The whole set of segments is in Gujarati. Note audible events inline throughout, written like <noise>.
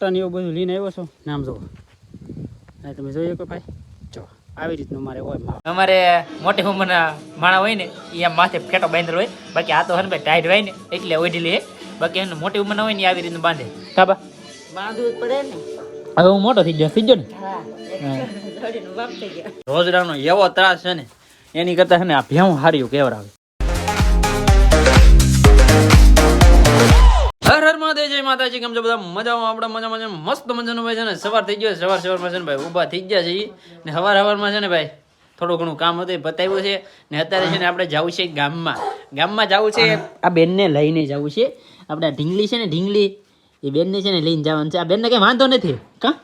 ફોટા ને એવું બધું લઈને આવ્યો છો? નામ જુઓ હા તમે જોઈએ કે ભાઈ. જો આવી રીતનું મારે હોય અમારે મોટી ઉંમરના માણા હોય ને એ આમ માથે ફેટો બાંધેલો હોય. બાકી આ તો હે ને ભાઈ ટાઈટ હોય ને એટલે ઓઢેલી હે બાકી એને મોટી ઉંમરના હોય ને આવી રીતનું બાંધે. કાબા બાંધવું પડે ને. હવે હું મોટો થઈ ગયો સીજો ને? હા જોડીનું બાપ થઈ ગયા. રોજડાનો એવો ત્રાસ છે ને એની કરતા છે ને આ ભેવું હાર્યું કેવરાવે હર હર મહાદેવ જય માતાજી કેમ છો બધા? મજામાં? આપણે મજા મજા મસ્ત મજાનું ભાઈ છે ને સવાર થઈ ગયો સવાર સવારમાં છે ને ભાઈ ઊભા થઈ ગયા છે ને સવાર હવારમાં છે ને ભાઈ થોડું ઘણું કામ હતું એ બતાવ્યું છે. ને અત્યારે છે ને આપણે જવું છે ગામમાં. ગામમાં જવું છે આ બેનને લઈને જવું છે. આપણે ઢીંગલી છે ને ઢીંગલી એ બેનને છે ને લઈને જવાનું છે. આ બેનને કંઈ વાંધો નથી. કા?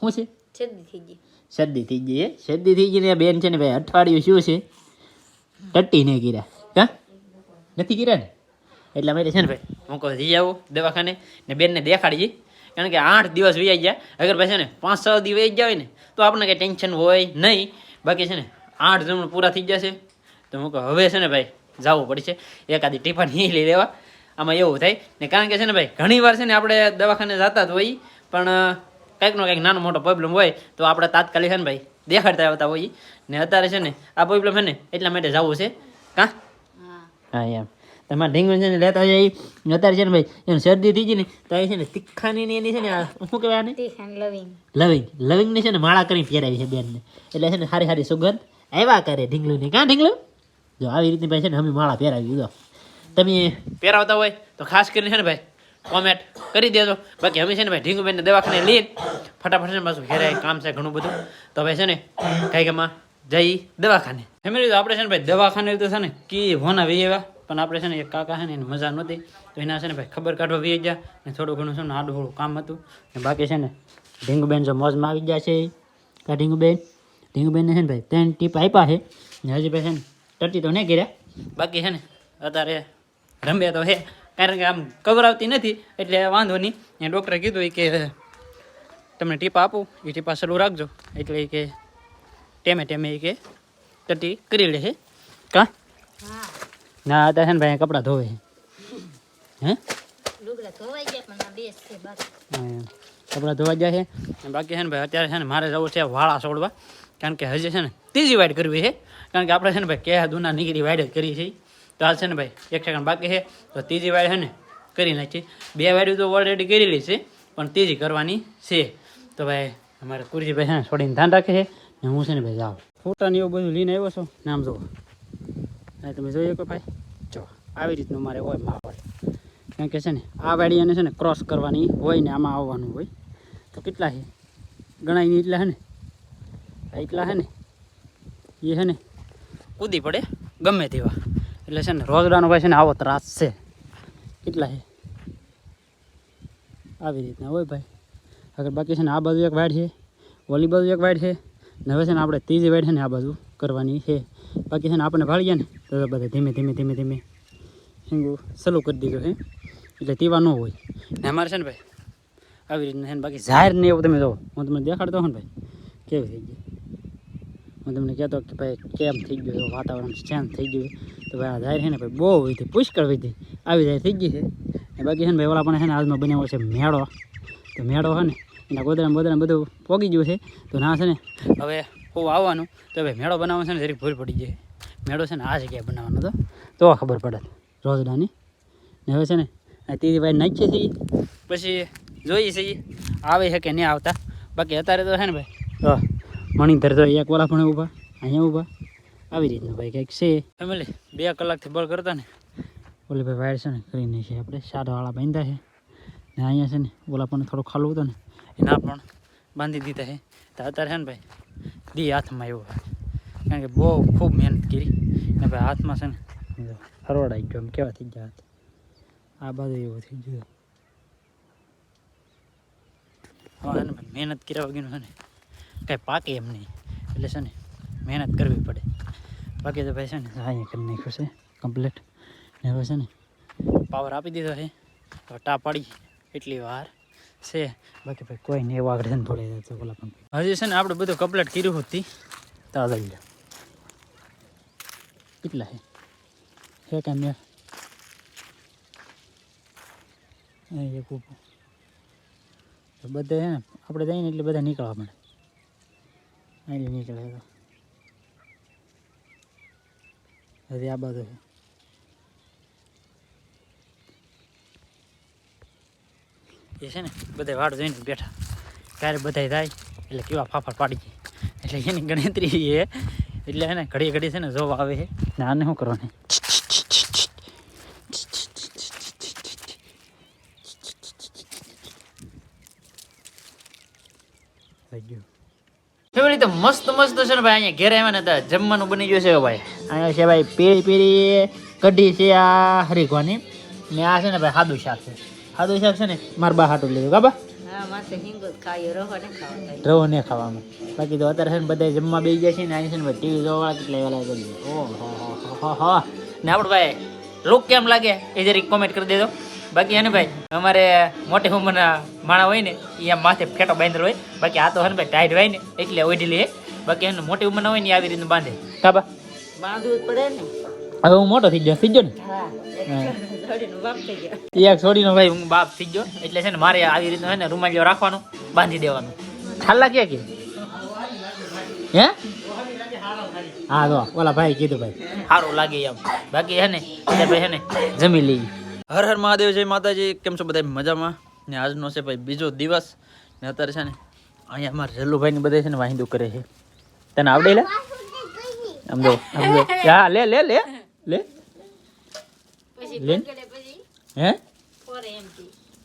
શું છે? શરદી થઈ ગઈ. શરદી થઈ ગઈ શરદી થઈ ગઈ ને આ બેન છે ને ભાઈ અઠવાડિયું શું છે? ટટ્ટી ને ગીરા કા? નથી કર્યા ને? એટલા માટે છે ને ભાઈ હું કહું જઈ આવું દવાખાને ને બેનને દેખાડી કારણ કે આઠ દિવસ વહી ગયા. અગર ભાઈ છે ને પાંચ છ દિવસ વહી હોય ને તો આપણને કંઈ ટેન્શન હોય નહીં. બાકી છે ને આઠ જમણ પૂરા થઈ જશે. તો હું કહું હવે છે ને ભાઈ જવું પડશે. એકાદી ટિફન એ લઈ લેવા. આમાં એવું થાય ને કારણ કે છે ને ભાઈ ઘણી વાર છે ને આપણે દવાખાને જતા જ હોય પણ કંઈકનો કંઈક નાનો મોટો પ્રોબ્લેમ હોય તો આપણે તાત્કાલિક છે ને ભાઈ દેખાડતા આવતા હોઈએ. ને અત્યારે છે ને આ પ્રોબ્લેમ છે ને એટલા માટે જવું છે. કાં? હા. હા એમ. તમારે ઢીંગણ છે ને લેતા જઈ અત્યારે છે ને ભાઈ એને શરદી થઈ ગઈ ને તો એ છે ને તીખાની ને એની છે ને શું કહેવાય આને લવિંગ લવિંગ લવિંગની છે ને માળા કરી પહેરાવી છે બેનને એટલે છે ને સારી સારી સુગંધ આવ્યા કરે ઢીંગલુની કાં ઢીંગલું જો આવી રીતની ભાઈ છે ને અમે માળા પહેરાવી દીધો તમે પહેરાવતા હોય તો ખાસ કરીને છે ને ભાઈ કોમેન્ટ કરી દેજો બાકી અમે છે ને ભાઈ ઢીંગુબેનને દવાખાને લઈ ફટાફટ છે ને પાછું ઘેરે કામ છે ઘણું બધું તો ભાઈ છે ને કઈ ગમાં જઈ દવાખાને તો આપણે છે ને ભાઈ દવાખાને તો છે ને કી ભોના વી આવ્યા પણ આપણે છે ને એક કાકા છે ને એને મજા નહોતી. તો એના છે ને ભાઈ ખબર કાઢવા વી ગયા ને થોડું ઘણું છે ને આડું થોડું કામ હતું. ને બાકી છે ને ઢીંગબેન જો મોજમાં આવી ગયા છે. કા ઢીંગબેન. ઢીંગબેનને છે ને ભાઈ ત્રણ ટીપ આપ્યા છે. ને હજી ભાઈ છે ને ટટી તો નહીં કર્યા. બાકી છે ને અત્યારે રમ્યા તો હે કારણ કે આમ કવર આવતી નથી, એટલે વાંધો નહીં. એ ડૉક્ટરે કીધું કે તમને ટીપા આપું. એ ટીપા સલું રાખજો. એટલે કે ટેમે ટેમે કે ટટી કરી લે છે. કા? હા. ના અત્યારે છે ને ભાઈ કપડાં ધોવે હે? કપડાં ધોવા ગયા છે. બાકી છે ને ભાઈ અત્યારે છે ને મારે જવું છે વાળા છોડવા. કારણ કે હજી છે ને ત્રીજી વાઇડ કરવી છે. કારણ કે આપણે છે ને ભાઈ કે દુના નીકળી વાઇડ કરી છે. તો આ છે ને ભાઈ એક સેકન્ડ બાકી છે. તો ત્રીજી વાઇડ છે ને કરી નાખી. બે વાઇડ તો ઓલરેડી કરેલી છે પણ ત્રીજી કરવાની છે. તો ભાઈ અમારે કુરજીભાઈ છે ને છોડીને ધ્યાન રાખે છે. ને હું છે ને ભાઈ જાઉં. ફોટાને એવું બધું લઈને આવ્યો છો? નામ જુઓ. હા, તમે જોઈએ કે ભાઈ. જો, આવી રીતનું મારે હોય માહોલ. કારણ કે છે ને, આ વાડી છે ને ક્રોસ કરવાની હોય ને આમાં આવવાનું હોય. તો કેટલા છે ગણાય નહીં એટલા છે ને? એટલા છે ને? એ છે ને? કૂદી પડે, ગમે તેવા. એટલે છે ને, રોજડાનો ભાઈ છે ને આવો ત્રાસ છે. કેટલા છે આવી રીતના હોય ભાઈ. અગર બાકી છે ને આ બાજુ એક વાડ છે, ઓલી બાજુ એક વાડ છે, ને હવે છે ને આપણે ત્રીજી વાડ છે ને આ બાજુ કરવાની છે. બાકી છે ને આપણે ભાળીએ ને તો બધા ધીમે ધીમે ધીમે ધીમે હેંગું સલું કરી દીધું છે. એટલે તેવા ન હોય. ને અમારે છે ને ભાઈ, આવી રીતના છે ને બાકી જાહેર ને એવું તમે જુઓ હું તમને દેખાડતો હો ને ભાઈ, કેવી થઈ ગયું. હું તમને કહેતો કે ભાઈ, કેમ થઈ ગયું વાતાવરણ ચેન્જ થઈ ગયું તો ભાઈ આ જાહેર છે ને ભાઈ બહુ વધી, પુષ્કળ વધી, આવી જાહેર થઈ ગઈ છે. ને બાકી છે ને ભાઈ, ઓલા પણ છે ને આજમાં બનાવ્યો છે મેળો. તો મેળો છે ને, એના ગોદરા બોદરા બધું પોગી ગયું છે. તો ના છે ને, હવે હું આવવાનું, તો ભાઈ મેળો બનાવવાનો છે ને, જરીક ભૂલ પડી જાય. મેળો છે ને આ જગ્યાએ બનાવવાનો તો તો ખબર પડે. રોજડાની. ને હવે છે ને તીજી ભાઈ નાખીએ છીએ. પછી જોઈએ છીએ, આવે છે કે નહીં આવતા. બાકી અત્યારે તો છે ને ભાઈ મણિધર તો એક કોલા પણ ઊભા, અહીંયા ઊભા. આવી રીતનું ભાઈ કંઈક છે. ફેમિલી, બે કલાકથી બળ કરતા ને. ઓલી ભાઈ વાયર છે ને કરીને છે આપણે. સાડાવાળા બાંધ્યા છે. ને અહીંયા છે ને, ઓલા પણ થોડું ખાલું હતું ને, એના પણ બાંધી દીધા છે. તો અત્યારે છે ને ભાઈ, દી હાથમાં એવું કારણ કે બહુ ખૂબ મહેનત કરી. ને ભાઈ હાથમાં છે ને આવી ગયો એમ કેવા થઈ ગયા આ બાજુ એવું થઈ ગયું હા ને ભાઈ મહેનત કર્યા વગરનું છે ને કાંઈ પાકે એમ નહીં. એટલે છે ને મહેનત કરવી પડે. બાકી તો ભાઈ છે ને અહીંયા કરી નાખ્યું છે કમ્પ્લીટ ને હવે છે ને પાવર આપી દીધો છે. તો ટા પાડી એટલી વાર છે. બાકી ભાઈ કોઈ નહીં એવું આગળ થોડી તો પેલા પણ હજી છે ને આપણે બધું કમ્પ્લીટ કર્યું હતી તો લે કેટલા છે છે કાંઈ મેં અહીં એક ઊભું બધે ને આપણે જઈએ ને એટલે બધા નીકળવા મળે અહીં નીકળે તો હજી આ બાજુ છે એ છે ને બધા વાડ જોઈને બેઠા ક્યારે બધા થાય એટલે કેવા ફાફડ પાડી જાય એટલે એની ગણતરી એ એટલે ને, ઘડી ઘડી છે ને જોવા આવે છે. ને આને શું કરવાની? ફેમિલી તો મસ્ત મસ્ત છે ને ભાઈ, અહીંયા ઘેરે આવ્યા ને તો જમવાનું બની ગયું છે ભાઈ. અહીંયા છે ભાઈ, પેરી પેરી કઢી છે આ હરીખવાની. ને આ છે ને ભાઈ સાદું શાક છે. સાદું શાક છે ને, મારા બા હાટું લીધું કાબા માથે હિંગો જ રહો ને ખાવા રવો ને ખાવામાં બાકી તો અત્યારે છે ને બધા જમવા બેસી ગયા છે ને અહીં છે ને ટીવી જોવા કેટલા વેલા કરી ઓહો હો ને આપણે ભાઈ લુક કેમ લાગે? એ જરીક કોમેન્ટ કરી દેજો. બાકી એને ભાઈ અમારે મોટી ઉંમરના માણા હોય ને એ આમ માથે ફેટો બાંધેલો હોય. બાકી આ તો હે ભાઈ ટાઈટ હોય ને એટલે ઓઢી હે બાકી એને મોટી ઉંમરના હોય ને આવી રીતનું બાંધે. કાબા? બાંધવું જ પડે ને. હવે હું મોટો થઈ ગયો થઈ ગયો ને? હા. જોડીનું બાપ થઈ ગયો. એક છોડીનો ભાઈ હું બાપ થઈ ગયો એટલે છે ને મારે આવી રીતનું છે ને રૂમાલિયો રાખવાનું બાંધી દેવાનું. ખાલા ક્યાં કે? હે? હા તો ઓલા ભાઈ કીધું ભાઈ સારું લાગે એમ. બાકી હે ને એટલે ભાઈ હે ને જમી લઈએ હર હર મહાદેવ જય માતાજી. કેમ છો બધા મજામાં? ને આજનો છે ભાઈ બીજો દિવસ. ને અત્યારે છે ને અહીંયા અમારા જલ્લુભાઈ ને બધા છે ને વાહિંદુ કરે છે. તને આવડે લે? આમ જો આમ જો. હા લે લે લે. લે? પછી લેન. પકડે પછી હે?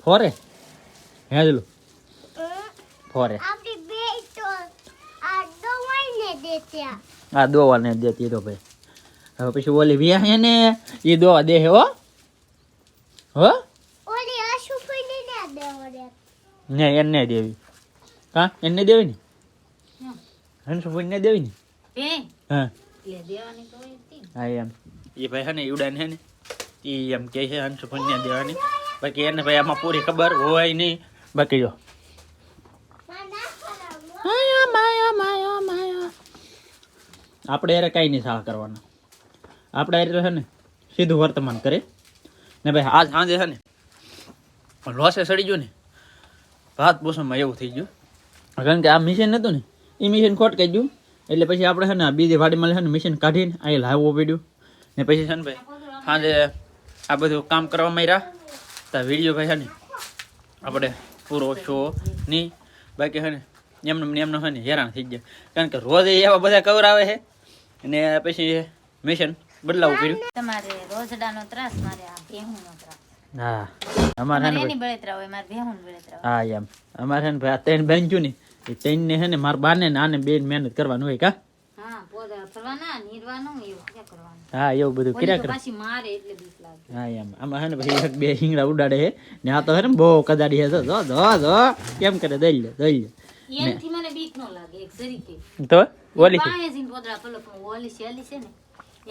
ફોરે હે જલ્લુ ફોરે. આપણી બે તો આ દવાઈને દેત્યા આ દોવા ને દેતી તો ભાઈ. હવે પછી ઓલી વ્યા હે ને એ દોવા દે હે હો. હો? ઓલી અશુફઈને ના દેવડે. ને એને દેવી. હા એને દેવી ને? હંસુભાઈ ને દેવી ને? હે? હા. એટલે દેવાની તો હોય તી. હા એમ. એ ભાઈ છે ને ઈવડાને છે ને એ એમ કહે છે હંસ કન્યા દેવાની. બાકી એને ભાઈ આમાં પૂરી ખબર હોય નહીં. બાકી જો. આપણે યારે કાંઈ નહીં સાળા કરવાના. આપણે યારે છે ને સીધું વર્તમાન કરે. ને ભાઈ આજ સાંજે છે ને લોસે સડી ગયું ને ભાત મોસમમાં એવું થઈ ગયું. કારણ કે આ મિશન હતું ને એ મિશન ખોટ કહી ગયું. એટલે પછી આપણે છે ને બીજી વાડીમાં છે ને મિશન કાઢીને અહીં લાવવું પડ્યું. ને પછી છે ને ભાઈ સાંજે આ બધું કામ કરવા માંડ્યા. તો વીડિયો ભાઈ છે ને આપણે પૂરો શો નહીં બાકી છે ને એમને એમને છે ને હેરાન થઈ ગયા. કારણ કે રોજ એવા બધા કવર આવે છે. ને પછી મિશન બદલાવવું પડ્યું. તમારે રોજડાનો ત્રાસ મારે આ ભેહુંનો ત્રાસ. હા અમારે ને બળતરા હોય મારે ભેહું બળતરા હા એમ. અમારે છે ને ભાઈ આ ત્રણ બેન ને એ ત્રણ ને છે ને મારા બાને ને આને બેન મહેનત કરવાનું હોય કા? હા એવું હા બધું કર્યા કરે. હા એમ. આમાં છે ને પછી એક બે હિંગડા ઉડાડે હે. ને આ તો ને બહુ કદાડી છે જો જો જો કેમ કરે? દઈ લે દઈ લે. એનથી મને બીક ન લાગે એક જરીકે. તો ઓલી છે પાસે પોદરા ફલો પણ ઓલી શેલી છે ને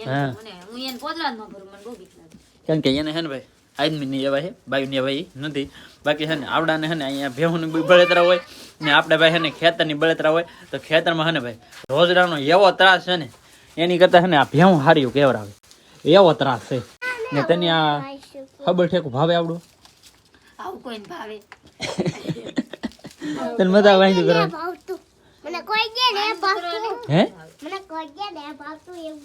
હા. મને હું એને પોદરા જ ભરું મને બહુ બીક લાગે. કારણ કે એને હે ને ભાઈ આદમી ની એવા છે બાઈ એવા નથી. બાકી છે ને આવડાને છે ને અહીંયા ભેહું ની બળતરા હોય ને આપણે ભાઈ છે ને ખેતરની બળતરા હોય તો ખેતરમાં છે ને ભાઈ રોજડાનો એવો ત્રાસ છે ને એની કરતાં છે ને આ ભેહું હાર્યું કેવરાવે. એવો ત્રાસ છે. ને તને આ ખબર ઠેકું ભાવે આવડું? આવું કોઈ ભાવે. <laughs> તને મજા વાંચી કરો મને કોઈ દે ને ભાવતું હે? મને કોઈ દે ને ભાવતું એવું.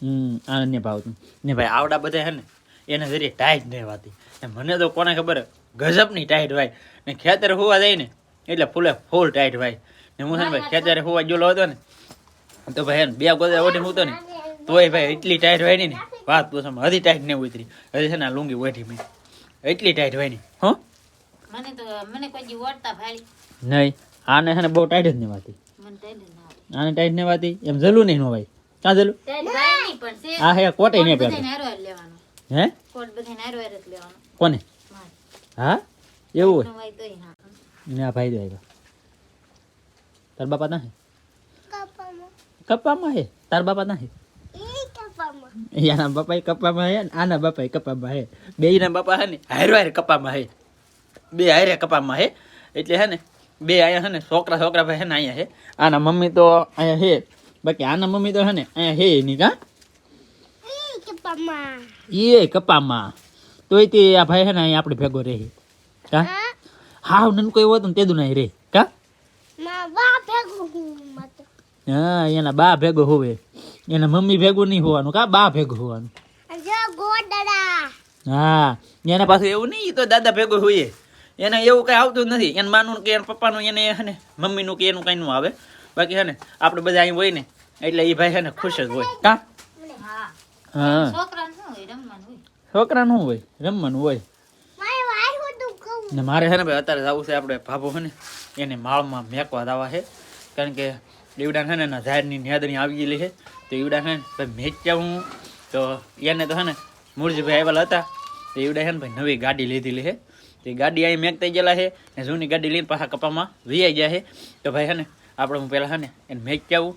હમ આને ભાવતું. ને ભાઈ આવડા બધા છે ને એને જરી ટાઈટ નહીં વાતી મને તો કોને ખબર ગજબની ટાઈટ વાય ને ખેતર હોવા જાય ને એટલે ફૂલે ફૂલ ટાઈટ વાય ને હું ભાઈ ખેતરે હોવા ગયેલો હતો ને તો ભાઈ બે ગોદા ઓઢી હું ને તોય ભાઈ એટલી ટાઈટ વાય ને. વાત પૂછવામાં હજી ટાઈટ નહીં ઉતરી. હજી છે ને લુંગી ઓઢી મેં. એટલી ટાઈટ વાય નહીં. હો? મને તો મને કોઈ દી ઓળતા ભાળી નહીં. આને છે ને બહુ ટાઈટ જ નહીં વાતી ના આને ટાઈટ નહીં વાતી એમ જલું નહીં નો ભાઈ ક્યાં જલું ભાઈ આ હે કોટે નહીં પહેરતો. બધાને હારો હાર લેવાનો હે કોટ બધાને હારો હાર જ લેવાનો કોને મારે. હા એવું હોય નો હોય તોય હા ને આ ભાઈ દો આવ્યો તાર બાપા ના હે કપામાં કપ્પામાં હે તાર બાપા ના હે ઈ કપામાં આના બાપા કપ્પામાં હે ને આના બાપા કપ્પામાં હે બે ના બાપા હે ને હારો હારે કપ્પામાં હે બે હારે કપ્પામાં હે એટલે હે ને બે અહીંયા હે ને છોકરા છોકરા ભાઈ હે ને અહીંયા હે આના મમ્મી તો અહીંયા હે બાકી આના મમ્મી તો હે ને અહીંયા હે નહીં કા ઈ કપામાં એ કપામાં. તોય તે આ ભાઈ હે ને અહીંયા આપણે ભેગો રહે. કા? હા? હાવ નનકો એવો હતો ને તે નહીં રે કા? હા એના બા ભેગો હોવે. એના મમ્મી ભેગું નહીં હોવાનું. કા? બા ભેગું હોવાનું. હા એને પાછું એવું નહીં તો દાદા ભેગો હોઈએ. એને એવું કઈ આવતું નથી. એને માનું કે એના પપ્પાનું એને હે ને મમ્મીનું કે એનું કઈ નું આવે. બાકી હે ને આપણે બધા અહીં હોય ને એટલે એ ભાઈ હે ને ખુશ જ હોય. કા? હા. છોકરાને શું હોય? રમવાનું હોય? છોકરાનું હોય? રમવાનું હોય. મારે વાય હું કહું. ને મારે છે ને ભાઈ અત્યારે જવું છે આપણે ભાભો છે ને એને માળમાં મેકવા દાવા છે. કારણ કે ઈવડા છે ને એના ઝાડની નિયાદણી આવી ગયેલી છે. તો ઈવડા છે ને ભાઈ મેચ્યા હું. તો એને તો છે ને મુરજીભાઈ આવેલા હતા. તો ઈવડા છે ને ભાઈ નવી ગાડી લીધેલી છે. તો એ ગાડી અહીં મેકતા ગયેલા છે ને જૂની ગાડી લઈને પાછા કપામાં વીઆઈ ગયા છે. તો ભાઈ છે ને આપણે હું પહેલાં છે ને એને મેચ આવું